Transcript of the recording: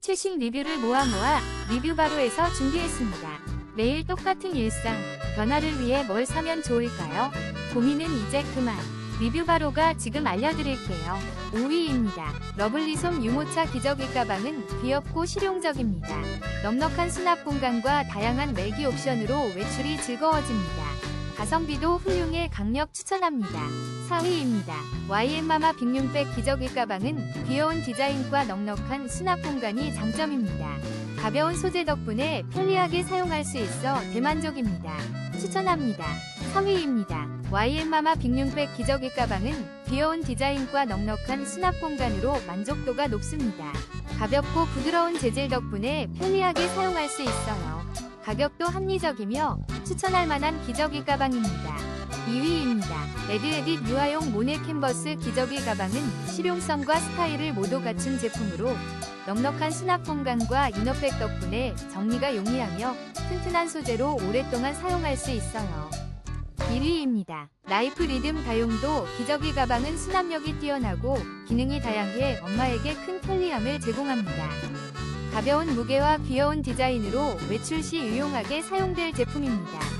최신 리뷰를 모아 모아 리뷰 바로에서 준비했습니다. 매일 똑같은 일상, 변화를 위해 뭘 사면 좋을까요? 고민은 이제 그만. 리뷰 바로가 지금 알려드릴게요. 5위입니다. 러블리솜 유모차 기저귀 가방은 귀엽고 실용적입니다. 넉넉한 수납 공간과 다양한 매기 옵션으로 외출이 즐거워집니다. 가성비도 훌륭해 강력 추천합니다. 4위입니다. YM마마 빅룸백 기저귀 가방은 귀여운 디자인과 넉넉한 수납 공간이 장점입니다. 가벼운 소재 덕분에 편리하게 사용할 수 있어 대만족입니다. 추천합니다. 3위입니다. YM마마 빅룸백 기저귀 가방은 귀여운 디자인과 넉넉한 수납 공간으로 만족도가 높습니다. 가볍고 부드러운 재질 덕분에 편리하게 사용할 수 있어요. 가격도 합리적이며 추천할 만한 기저귀 가방입니다. 2위입니다. 레드에딧 유아용 모네 캔버스 기저귀 가방은 실용성과 스타일을 모두 갖춘 제품으로 넉넉한 수납 공간과 이너백 덕분에 정리가 용이하며 튼튼한 소재로 오랫동안 사용할 수 있어요. 1위입니다. 라이프 리듬 다용도 기저귀 가방은 수납력이 뛰어나고 기능이 다양해 엄마에게 큰 편리함을 제공합니다. 가벼운 무게와 귀여운 디자인으로 외출 시 유용하게 사용될 제품입니다.